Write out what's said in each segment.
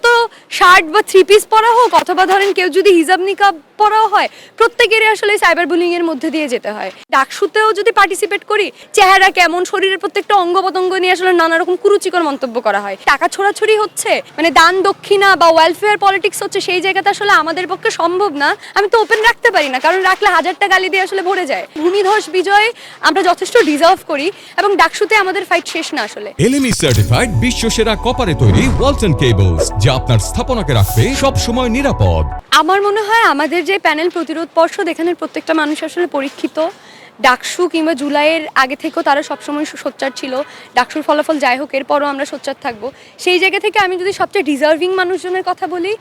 মতো শার্ট বা three piece পরা হোক, অথবা ধরেন কেউ যদি হিজাব নিকাব পরাও হয়, প্রত্যেকেরই আসলে সাইবার বুলিং এর মধ্যে দিয়ে যেতে হয়। ডাকসুতেও যদি পার্টিসিপেট করি, চেহারা কেমন, শরীরের প্রত্যেকটা অঙ্গ প্রত্যঙ্গ নিয়ে আসলে নানা রকম কুরুচিকর মন্তব্য করা হয়। টাকা ছোড়াছড়ি হচ্ছে মানে দান দক্ষিণা বা ওয়েলফেয়ার পলিটিক্স হচ্ছে, সেই জায়গাতে আসলে আমাদের পক্ষে সম্ভব না। আমি তো ওপেন রাখতে পারি না, কারণ রাখলে হাজারটা গালি দিয়ে আসলে ভরে যায়। ভূমিধস বিজয় আমরা যথেষ্ট ডিজার্ভ করি, এবং ডাকসুতে আমাদের ফাইট শেষ না আসলে। এলএমই সার্টিফাইড বিশ্ব সেরা কপারে তৈরি ওয়ালটন কেবলস যা আপনার স্থাপনাকে রাখবে সব সময় নিরাপদ। আমার মনে হয় আমাদের যে প্যানেল প্রতিরোধ পর্ষদ এখানে প্রত্যেকটা মানুষ আসলে পরীক্ষিত। ডাকসু কিংবা জুলাইয়ের আগে থেকেও তারা সবসময় সোচ্চার ছিল। ডাকসুর ফলাফল যাই হোক, এরপরও আমরা সোচ্চার থাকব। সেই জায়গা থেকে আমি যদি সবচেয়ে ডিজার্ভিং মানুষজনের কথা বলি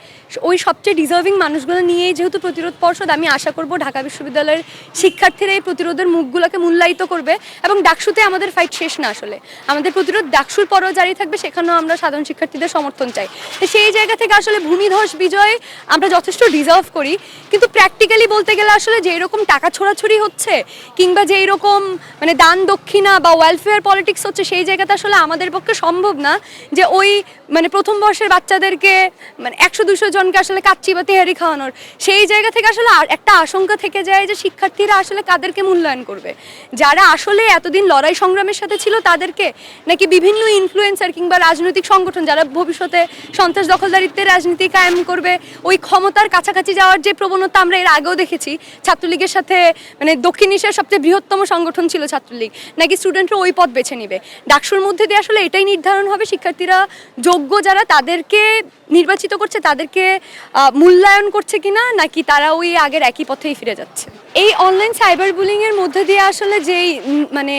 ওই সবচেয়ে ডিজার্ভিং মানুষগুলো নিয়েই যেহেতু প্রতিরোধ পর্ষদ, আমি আশা করব ঢাকা বিশ্ববিদ্যালয়ের শিক্ষার্থীরা এই প্রতিরোধের মুখগুলোকে মূল্যায়িত করবে এবং ডাকসুতে আমাদের ফাইট শেষ না আসলে। আমাদের প্রতিরোধ ডাকসুর পরও জারি থাকবে, সেখানেও আমরা সাধারণ শিক্ষার্থীদের সমর্থন চাই। তো সেই জায়গা থেকে আসলে ভূমিধস বিজয় আমরা যথেষ্ট ডিজার্ভ করি। কিন্তু প্র্যাকটিক্যালি বলতে গেলে আসলে যে এরকম টাকা ছোড়াছড়ি হচ্ছে, কিংবা যে এরকম মানে দান দক্ষিণা বা ওয়েলফেয়ার পলিটিক্স হচ্ছে, সেই জায়গাতে আসলে আমাদের পক্ষে সম্ভব না যে ওই মানে প্রথম বর্ষের বাচ্চাদেরকে মানে একশো দুশো জনকে আসলে কাচ্চি বা তেহারি খাওয়ানোর। সেই জায়গা থেকে আসলে একটা আশঙ্কা থেকে যায় যে শিক্ষার্থীরা আসলে কাদেরকে মূল্যায়ন করবে? যারা আসলে এতদিন লড়াই সংগ্রামের সাথে ছিল তাদেরকে নাকি বিভিন্ন ইনফ্লুয়েন্সার কিংবা রাজনৈতিক সংগঠন, যারা ভবিষ্যতে সন্ত্রাস দখলদারিত্বের রাজনীতি কায়েম করবে, ওই ক্ষমতার কাছাকাছি যাওয়ার যে প্রবণতা আমরা এর আগেও দেখেছি, ছাত্রলীগের সাথে মানে দক্ষিণ এশিয়ার সবচেয়ে বৃহত্তম সংগঠন ছিল ছাত্রলীগ, নাকি স্টুডেন্টরা ওই পথ বেছে নিবে? ডাকসুর মধ্যে দিয়ে আসলে এটাই নির্ধারণ হবে, শিক্ষার্থীরা যোগ্য যারা তাদেরকে নির্বাচিত করছে, তাদেরকে মূল্যায়ন করছে কিনা, নাকি তারা ওই আগের একই পথেই ফিরে যাচ্ছে? এই অনলাইন সাইবার বুলিং এর মধ্যে দিয়ে আসলে যেই মানে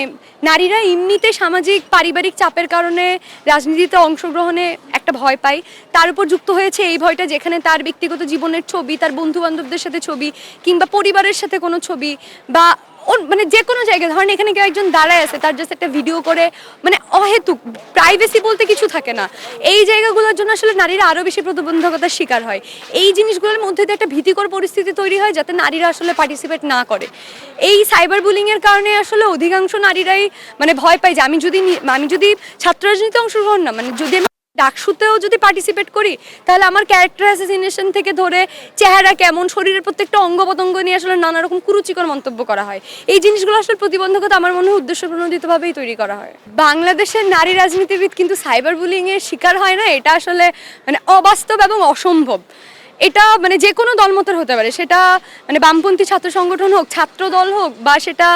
নারীরা এমনিতে সামাজিক, পারিবারিক চাপের কারণে রাজনীতিতে অংশগ্রহণে একটা ভয় পায়, তার উপর যুক্ত হয়েছে এই ভয়টা যেখানে তার ব্যক্তিগত জীবনের ছবি, তার বন্ধু বান্ধবদের সাথে ছবি, কিংবা পরিবারের সাথে কোনো ছবি, বা মানে যে কোনো জায়গায়, ধরেন এখানে কেউ একজন দাঁড়ায় আছে, তার জাস্ট একটা ভিডিও করে মানে অহেতুক প্রাইভেসি বলতে কিছু থাকে না। এই জায়গাগুলোর জন্য আসলে নারীরা আরও বেশি প্রতিবন্ধকতার শিকার হয়। এই জিনিসগুলোর মধ্যে দিয়ে একটা ভীতিকর পরিস্থিতি তৈরি হয় যাতে নারীরা আসলে পার্টিসিপেট না করে। এই সাইবার বুলিংয়ের কারণে আসলে অধিকাংশ নারীরাই মানে ভয় পায় যে, আমি যদি আমি যদি ছাত্র রাজনীতিতে অংশগ্রহণ না মানে যদি আমি ডাকসুতেও যদি পার্টিসিপেট করি, তাহলে আমার ক্যারেক্টার অ্যাসাসিনেশন থেকে ধরে চেহারা কেমন, শরীরের প্রত্যেকটা অঙ্গ পতঙ্গ নিয়ে আসলে নানা রকম কুরুচিকর মন্তব্য করা হয়। এই জিনিসগুলো আসলে প্রতিবন্ধকতা আমার মনে হয় উদ্দেশ্য প্রণোদিতভাবেই তৈরি করা হয়। বাংলাদেশের নারী রাজনীতিবিদ কিন্তু সাইবার বুলিংয়ের শিকার হয় না, এটা আসলে মানে অবাস্তব এবং অসম্ভব। এটা মানে যে কোনো দলমতের হতে পারে। সেটা মানে বামপন্থী ছাত্র সংগঠন হোক, ছাত্র দল হোক, বা সেটা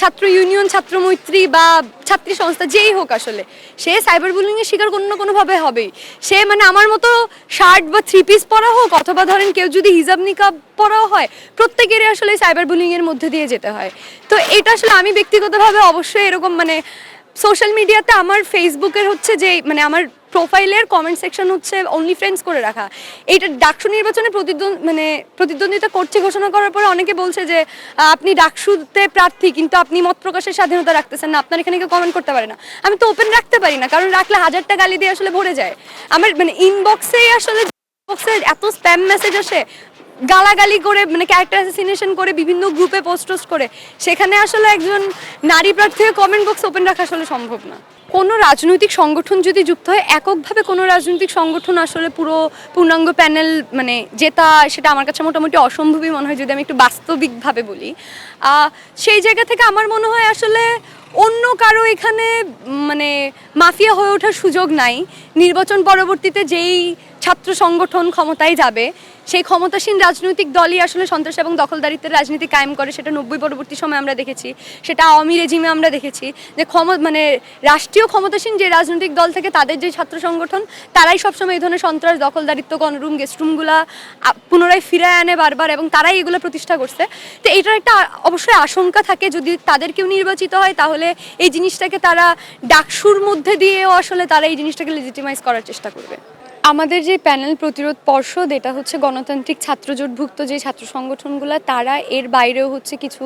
ছাত্র ইউনিয়ন, ছাত্র মৈত্রী, বা ছাত্রী সংস্থা যেই হোক আসলে, সে সাইবার বুলিংয়ের শিকার কোনো না কোনোভাবে হবেই। সে মানে আমার মতো শার্ট বা থ্রি পিস পরা হোক, অথবা ধরেন কেউ যদি হিজাব নিকাব পরাও হয়, প্রত্যেকেরই আসলে সাইবার বুলিংয়ের মধ্যে দিয়ে যেতে হয়। তো এটা আসলে আমি ব্যক্তিগতভাবে অবশ্যই এরকম মানে সোশ্যাল মিডিয়াতে আমার ফেসবুকের হচ্ছে যে মানে আমার প্রোফাইলের কমেন্ট সেকশন হচ্ছে অনলি ফ্রেন্ডস করে রাখা। এইটা ডাকসু নির্বাচনে প্রতিদ্বন্দ্ব মানে প্রতিদ্বন্দ্বিতা করছে ঘোষণা করার পরে অনেকে বলছে যে, আপনি ডাকসুতে প্রার্থী, কিন্তু আপনি মত প্রকাশের স্বাধীনতা রাখতেছেন না। আপনার এখানে কেউ কমেন্ট করতে পারে না। আমি তো ওপেন রাখতে পারি না, কারণ রাখলে হাজারটা গালি দিয়ে আসলে ভরে যায়। আমার মানে ইনবক্সেই আসলে এত স্প্যাম মেসেজ আসে গালাগালি করে মানে ক্যারেক্টার অ্যাসাসিনেশন করে, বিভিন্ন গ্রুপে পোস্ট করে, সেখানে আসলে একজন নারী প্রার্থী কমেন্ট বক্স ওপেন রাখা আসলে সম্ভব না। কোনো রাজনৈতিক সংগঠন যদি যুক্ত হয়, এককভাবে কোনো রাজনৈতিক সংগঠন আসলে পুরো পূর্ণাঙ্গ প্যানেল মানে জেতা, সেটা আমার কাছে মোটামুটি অসম্ভবই মনে হয়, যদি আমি একটু বাস্তবিকভাবে বলি। সেই জায়গা থেকে আমার মনে হয় আসলে অন্য কারও এখানে মানে মাফিয়া হয়ে ওঠার সুযোগ নাই। নির্বাচন পরবর্তীতে যেই ছাত্র সংগঠন ক্ষমতায় যাবে, সেই ক্ষমতাসীন রাজনৈতিক দলই আসলে সন্ত্রাস এবং দখলদারিত্বের রাজনীতি কায়েম করে, সেটা নব্বই পরবর্তী সময় আমরা দেখেছি। সেটা আওয়ামী রেজিমে আমরা দেখেছি যে ক্ষম মানে রাষ্ট্রীয় ক্ষমতাসীন যে রাজনৈতিক দল থেকে তাদের যে ছাত্র সংগঠন, তারাই সবসময় এই ধরনের সন্ত্রাস, দখলদারিত্ব, গণরুম গেস্টরুমগুলা পুনরায় ফিরে আনে বারবার এবং তারাই এগুলো প্রতিষ্ঠা করছে। তো এটার একটা অবশ্যই আশঙ্কা থাকে, যদি তাদের কেউ নির্বাচিত হয়, তাহলে এই জিনিসটাকে তারা ডাকসুর মধ্যে দিয়েও আসলে তারা এই জিনিসটাকে লেজিটিমাইজ করার চেষ্টা করবে। আমাদের যে প্যানেল প্রতিরোধ পর্ষদ, এটা হচ্ছে গণতান্ত্রিক ছাত্রজোটভুক্ত যে ছাত্র সংগঠনগুলো, তারা এর বাইরেও হচ্ছে কিছু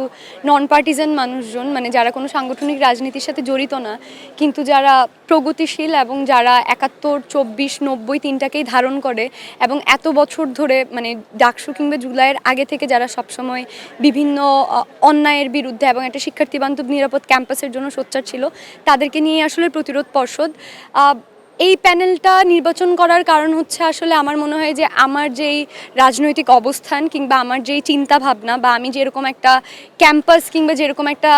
নন পার্টিজান মানুষজন মানে যারা কোনো সাংগঠনিক রাজনীতির সাথে জড়িত না, কিন্তু যারা প্রগতিশীল এবং যারা একাত্তর, চব্বিশ, নব্বই তিনটাকেই ধারণ করে এবং এত বছর ধরে মানে ডাকসু কিংবা জুলাইয়ের আগে থেকে যারা সবসময় বিভিন্ন অন্যায়ের বিরুদ্ধে এবং একটা শিক্ষার্থী বান্ধব নিরাপদ ক্যাম্পাসের জন্য সোচ্চার ছিল, তাদেরকে নিয়ে আসলে প্রতিরোধ পর্ষদ এই প্যানেলটা নির্বাচন করার কারণ হচ্ছে আসলে আমার মনে হয় যে আমার যেই রাজনৈতিক অবস্থান কিংবা আমার যেই চিন্তা ভাবনা বা আমি যেরকম একটা ক্যাম্পাস কিংবা যেরকম একটা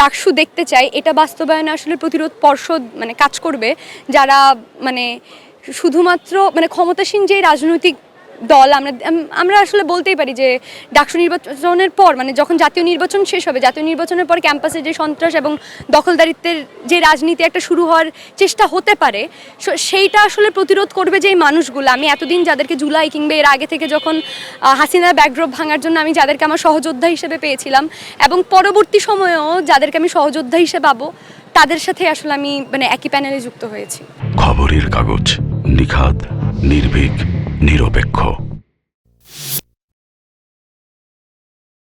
ডাকসু দেখতে চাই, এটা বাস্তবায়নে আসলে প্রতিরোধ পর্ষদ মানে কাজ করবে। যারা মানে শুধুমাত্র মানে ক্ষমতাসীন যে রাজনৈতিক দল, আমরা আমরা আসলে বলতেই পারি যে ডাকসু নির্বাচনের পর মানে যখন জাতীয় নির্বাচন শেষ হবে, জাতীয় নির্বাচনের পর ক্যাম্পাসে যে সন্ত্রাস এবং দখলদারিত্বের যে রাজনীতি একটা শুরু হওয়ার চেষ্টা হতে পারে সেইটা আসলে প্রতিরোধ করবে যে এই মানুষগুলো। আমি এতদিন যাদেরকে জুলাই কিংবা এর আগে থেকে যখন হাসিনার ব্যাকড্রপ ভাঙার জন্য আমি যাদেরকে আমার সহযোদ্ধা হিসেবে পেয়েছিলাম এবং পরবর্তী সময়েও যাদেরকে আমি সহযোদ্ধা হিসেবে পাবো, তাদের সাথে আসলে আমি মানে একই প্যানেলে যুক্ত হয়েছি। খবরের কাগজ নিখাত নির্ভীক। নিরপেক্ষ।